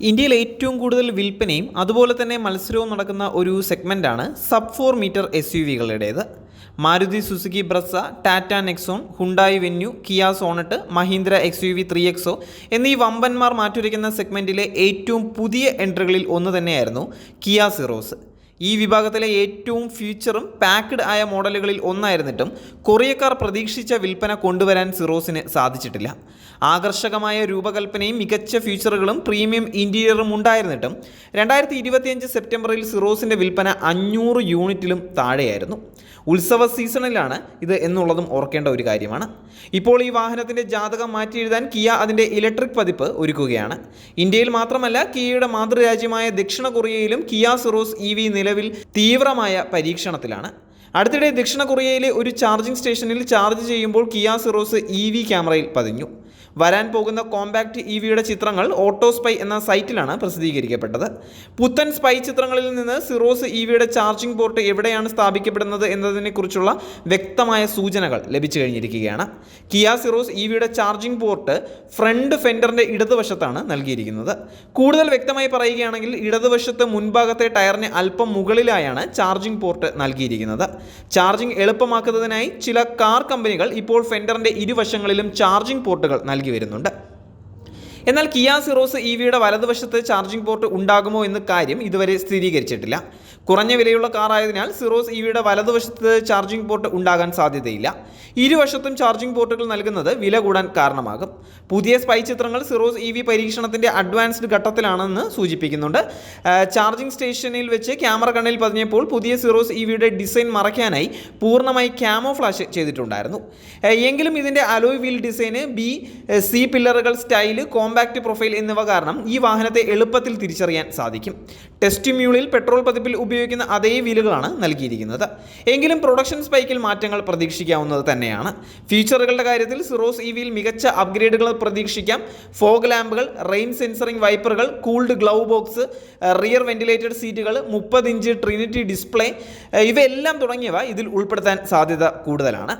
ഇന്ത്യയിൽ ഏറ്റവും കൂടുതൽ വിൽപ്പനയും അതുപോലെ തന്നെ മത്സരവും നടക്കുന്ന ഒരു സെഗ്മെന്റാണ് sub four metre S U വികളുടേത്. Maruti Suzuki Brezza Tata Nexon Hyundai Venue Kia Sonet Mahindra X U V three XO എന്നീ വമ്പന്മാർ മാറ്റുരയ്ക്കുന്ന സെഗ്മെന്റിലെ ഏറ്റവും പുതിയ എൻട്രികളിൽ ഒന്ന് തന്നെയായിരുന്നു കിയ സിറോസ്. ഈ വിഭാഗത്തിലെ ഏറ്റവും ഫ്യൂച്ചറും പാക്ക്ഡ് ആയ മോഡലുകളിൽ ഒന്നായിരുന്നിട്ടും കൊറിയക്കാർ പ്രതീക്ഷിച്ച വിൽപ്പന കൊണ്ടുവരാൻ സിറോസിന് സാധിച്ചിട്ടില്ല. ആകർഷകമായ രൂപകൽപ്പനയും മികച്ച ഫീച്ചറുകളും പ്രീമിയം ഇന്റീരിയറും ഉണ്ടായിരുന്നിട്ടും രണ്ടായിരത്തി ഇരുപത്തിയഞ്ച് സെപ്റ്റംബറിൽ സിറോസിന്റെ വിൽപ്പന അഞ്ഞൂറ് യൂണിറ്റിലും താഴെയായിരുന്നു. ഉത്സവ സീസണിലാണ് ഇത് എന്നുള്ളതും ഓർക്കേണ്ട ഒരു കാര്യമാണ്. ഇപ്പോൾ ഈ വാഹനത്തിന്റെ ജാതകം മാറ്റി എഴുതാൻ കിയ അതിന്റെ ഇലക്ട്രിക് പതിപ്പ് ഒരുക്കുകയാണ്. ഇന്ത്യയിൽ മാത്രമല്ല കിയയുടെ മാതൃരാജ്യമായ ദക്ഷിണ കൊറിയയിലും കിയ സിറോസ് ഇ വി നിലവിൽ തീവ്രമായ പരീക്ഷണത്തിലാണ്. അടുത്തിടെ ദക്ഷിണ കൊറിയയിലെ ഒരു ചാർജിംഗ് സ്റ്റേഷനിൽ ചാർജ് ചെയ്യുമ്പോൾ കിയ സിറോസ് ഇ വി ക്യാമറയിൽ പതിഞ്ഞു. വരാൻ പോകുന്ന കോമ്പാക്ട് ഇ വിയുടെ ചിത്രങ്ങൾ ഓട്ടോ സ്പൈ എന്ന സൈറ്റിലാണ് പ്രസിദ്ധീകരിക്കപ്പെട്ടത്. പുത്തൻ സ്പൈ ചിത്രങ്ങളിൽ നിന്ന് സിറോസ് ഇ വിയുടെ ചാർജിംഗ് പോർട്ട് എവിടെയാണ് സ്ഥാപിക്കപ്പെടുന്നത് എന്നതിനെക്കുറിച്ചുള്ള വ്യക്തമായ സൂചനകൾ ലഭിച്ചു കഴിഞ്ഞിരിക്കുകയാണ്. കിയ സിറോസ് ഇ വിയുടെ ചാർജിംഗ് പോർട്ട് ഫ്രണ്ട് ഫെൻഡറിന്റെ ഇടതുവശത്താണ് നൽകിയിരിക്കുന്നത്. കൂടുതൽ വ്യക്തമായി പറയുകയാണെങ്കിൽ ഇടതുവശത്ത് മുൻഭാഗത്തെ ടയറിന് അല്പം മുകളിലായാണ് ചാർജിംഗ് പോർട്ട് നൽകിയിരിക്കുന്നത്. ചാർജിംഗ് എളുപ്പമാക്കുന്നതിനായി ചില കാർ കമ്പനികൾ ഇപ്പോൾ ഫെൻഡറിന്റെ ഇരുവശങ്ങളിലും ചാർജിംഗ് പോർട്ടുകൾ നൽകി വരുന്നുണ്ട് എന്നാൽ കിയ സിറോസ് ഇ വിയുടെ വലതുവശത്ത് ചാർജിംഗ് പോർട്ട് ഉണ്ടാകുമോ എന്ന കാര്യം ഇതുവരെ സ്ഥിരീകരിച്ചിട്ടില്ല. കുറഞ്ഞ വിലയുള്ള കാറായതിനാൽ സിറോസ് ഇ വിയുടെ വലതുവശത്ത് ചാർജിംഗ് പോർട്ട് ഉണ്ടാകാൻ സാധ്യതയില്ല. ഇരുവശത്തും ചാർജിംഗ് പോർട്ടുകൾ നൽകുന്നത് വില കൂടാൻ കാരണമാകും. പുതിയ സ്പൈ ചിത്രങ്ങൾ സിറോസ് ഇ വി പരീക്ഷണത്തിന്റെ അഡ്വാൻസ്ഡ് ഘട്ടത്തിലാണെന്ന് സൂചിപ്പിക്കുന്നുണ്ട്. ചാർജിംഗ് സ്റ്റേഷനിൽ വെച്ച് ക്യാമറ കണ്ണിൽ പതിഞ്ഞപ്പോൾ പുതിയ സിറോസ് ഇ വിയുടെ ഡിസൈൻ മറയ്ക്കാനായി പൂർണമായി ക്യാമോ ഫ്ലാഷ് ചെയ്തിട്ടുണ്ടായിരുന്നു. എങ്കിലും ഇതിന്റെ അലോയ് വീൽ ഡിസൈന് ബി സി പില്ലറുകൾ സ്റ്റൈൽ കോമ്പാക്റ്റ് പ്രൊഫൈൽ എന്നിവ കാരണം ഈ വാഹനത്തെ എളുപ്പത്തിൽ തിരിച്ചറിയാൻ സാധിക്കും. ടെസ്റ്റ് മ്യൂളിൽ പെട്രോൾ പതിപ്പിൽ ഉപയോഗിക്കുന്ന അതേ വീലുകളാണ് നൽകിയിരിക്കുന്നത്. എങ്കിലും പ്രൊഡക്ഷൻ സ്പൈക്കിൽ മാറ്റങ്ങൾ പ്രതീക്ഷിക്കാവുന്നത് തന്നെയാണ്. ഫീച്ചറുകളുടെ കാര്യത്തിൽ സിറോസ് ഇ വിയിൽ മികച്ച അപ്ഗ്രേഡുകൾ പ്രതീക്ഷിക്കാം. ഫോഗ് ലാമ്പുകൾ rain censoring വൈപ്പറുകൾ cooled glove box rear ventilated സീറ്റുകൾ മുപ്പത് ഇഞ്ച് ട്രിനിറ്റി ഡിസ്പ്ലേ ഇവയെല്ലാം തുടങ്ങിയവ ഇതിൽ ഉൾപ്പെടുത്താൻ സാധ്യത കൂടുതലാണ്.